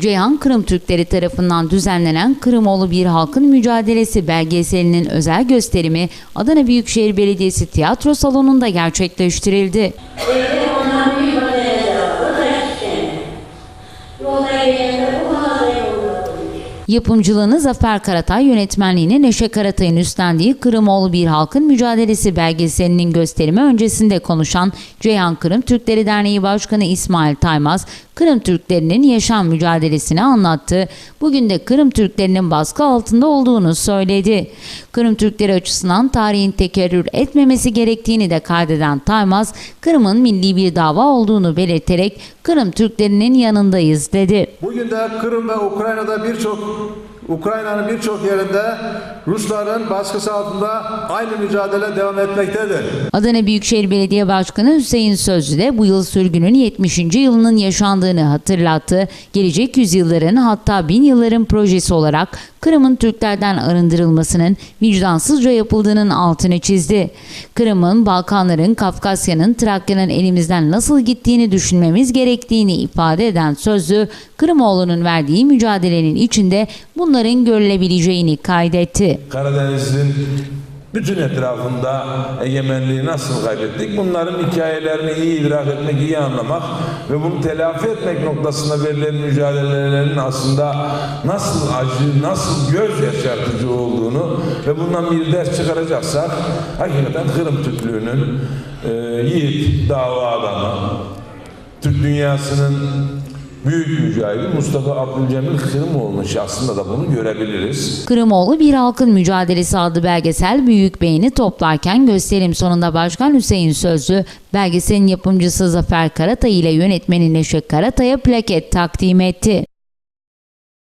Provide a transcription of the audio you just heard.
Ceyhan Kırım Türkleri tarafından düzenlenen Kırımoğlu Bir Halkın Mücadelesi belgeselinin özel gösterimi Adana Büyükşehir Belediyesi Tiyatro Salonu'nda gerçekleştirildi. Yapımcılığını Zafer Karatay, yönetmenliğini Neşe Karatay'ın üstlendiği Kırımoğlu Bir Halkın Mücadelesi belgeselinin gösterimi öncesinde konuşan Ceyhan Kırım Türkleri Derneği Başkanı İsmail Taymaz, Kırım Türklerinin yaşam mücadelesini anlattı. Bugün de Kırım Türklerinin baskı altında olduğunu söyledi. Kırım Türkleri açısından tarihin tekerrür etmemesi gerektiğini de kaydeden Taymaz, Kırım'ın milli bir dava olduğunu belirterek Kırım Türklerinin yanındayız dedi. Bugün de Kırım ve Ukrayna'da birçok Ukrayna'nın birçok yerinde Rusların baskısı altında aynı mücadele devam etmektedir. Adana Büyükşehir Belediye Başkanı Hüseyin Sözlü de bu yıl sürgünün 70. yılının yaşandığını hatırlattı. Gelecek yüzyılların hatta bin yılların projesi olarak Kırım'ın Türklerden arındırılmasının vicdansızca yapıldığının altını çizdi. Kırım'ın, Balkanların, Kafkasya'nın, Trakya'nın elimizden nasıl gittiğini düşünmemiz gerektiğini ifade eden Sözlü, Kırımoğlu'nun verdiği mücadelenin içinde bunların görülebileceğini kaydetti. Karadeniz'in bütün etrafında egemenliği nasıl kaybettik? Bunların hikayelerini iyi idrak etmek, iyi anlamak ve bunu telafi etmek noktasında verilen mücadelelerin aslında nasıl acı, nasıl göz yaşartıcı olduğunu ve bundan bir ders çıkaracaksak hakikaten Kırım Türklüğü'nün e, yiğit dava adamı, Türk dünyasının büyük mücahidi Mustafa Abdülcemil Kırımoğlu'nun şahsında da bunu görebiliriz. Kırımoğlu Bir Halkın Mücadelesi adlı belgesel büyük beğeni toplarken gösterim sonunda Başkan Hüseyin Sözlü, belgeselin yapımcısı Zafer Karatay ile yönetmeni Neşe Karatay'a plaket takdim etti.